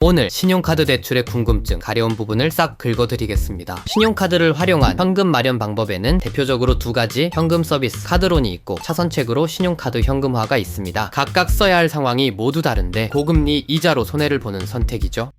오늘 신용카드 대출의 궁금증 가려운 부분을 싹 긁어드리겠습니다. 신용카드를 활용한 현금 마련 방법에는 대표적으로 두 가지 현금 서비스 카드론이 있고 차선책으로 신용카드 현금화가 있습니다. 각각 써야 할 상황이 모두 다른데 고금리 이자로 손해를 보는 선택이죠.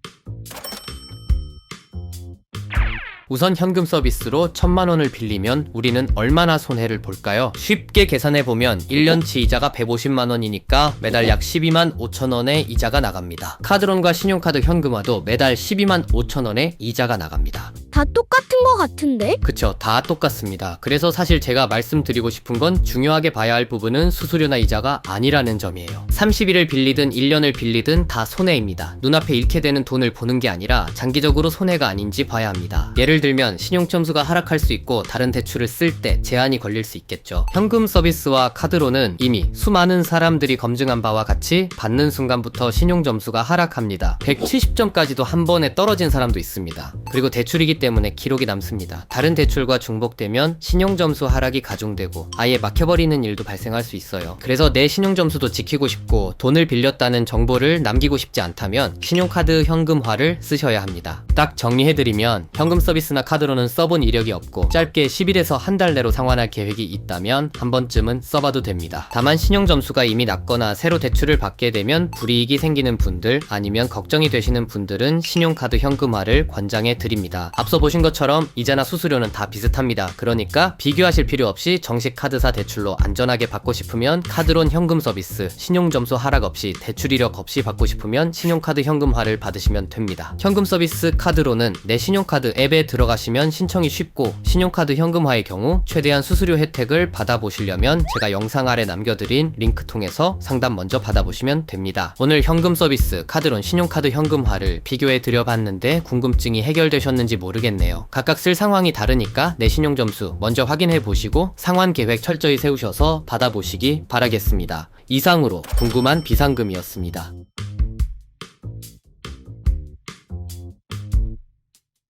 우선 현금 서비스로 천만 원을 빌리면 우리는 얼마나 손해를 볼까요? 쉽게 계산해 보면 1년치 이자가 150만 원이니까 매달 약 12만 5천 원의 이자가 나갑니다. 카드론과 신용카드 현금화도 매달 12만 5천 원의 이자가 나갑니다. 다 똑같은 거 같은데? 그쵸, 다 똑같습니다. 그래서 사실 제가 말씀드리고 싶은 건 중요하게 봐야 할 부분은 수수료나 이자가 아니라는 점이에요. 30일을 빌리든 1년을 빌리든 다 손해입니다. 눈앞에 잃게 되는 돈을 보는 게 아니라 장기적으로 손해가 아닌지 봐야 합니다. 예를 들면 신용점수가 하락할 수 있고 다른 대출을 쓸 때 제한이 걸릴 수 있겠죠. 현금 서비스와 카드로는 이미 수많은 사람들이 검증한 바와 같이 받는 순간부터 신용점수가 하락합니다. 170점까지도 한 번에 떨어진 사람도 있습니다. 그리고 대출이기 때문에 기록이 남습니다. 다른 대출과 중복되면 신용점수 하락이 가중되고 아예 막혀버리는 일도 발생할 수 있어요. 그래서 내 신용점수도 지키고 싶고 돈을 빌렸다는 정보를 남기고 싶지 않다면 신용카드 현금화를 쓰셔야 합니다. 딱 정리해드리면 현금 서비스나 카드로는 써본 이력이 없고 짧게 10일에서 한 달 내로 상환할 계획이 있다면 한 번쯤은 써봐도 됩니다. 다만 신용점수가 이미 낮거나 새로 대출을 받게 되면 불이익이 생기는 분들 아니면 걱정이 되시는 분들은 신용카드 현금화를 권장해 드립니다. 앞서 보신 것처럼 이자나 수수료는 다 비슷합니다. 그러니까 비교하실 필요 없이 정식 카드사 대출로 안전하게 받고 싶으면 카드론 현금 서비스, 신용점수 하락 없이 대출 이력 없이 받고 싶으면 신용카드 현금화를 받으시면 됩니다. 현금 서비스 카드로는 내 신용카드 앱에 들어가시면 신청이 쉽고 신용카드 현금화의 경우 최대한 수수료 혜택을 받아보시려면 제가 영상 아래 남겨드린 링크 통해서 상담 먼저 받아보시면 됩니다. 오늘 현금 서비스 카드론 신용카드 현금화를 비교해 드려봤는데 궁금증이 해결되셨는지 모르 겠네요. 각각 쓸 상황이 다르니까 내 신용 점수 먼저 확인해 보시고 상환 계획 철저히 세우셔서 받아보시기 바라겠습니다. 이상으로 궁금한 비상금이었습니다.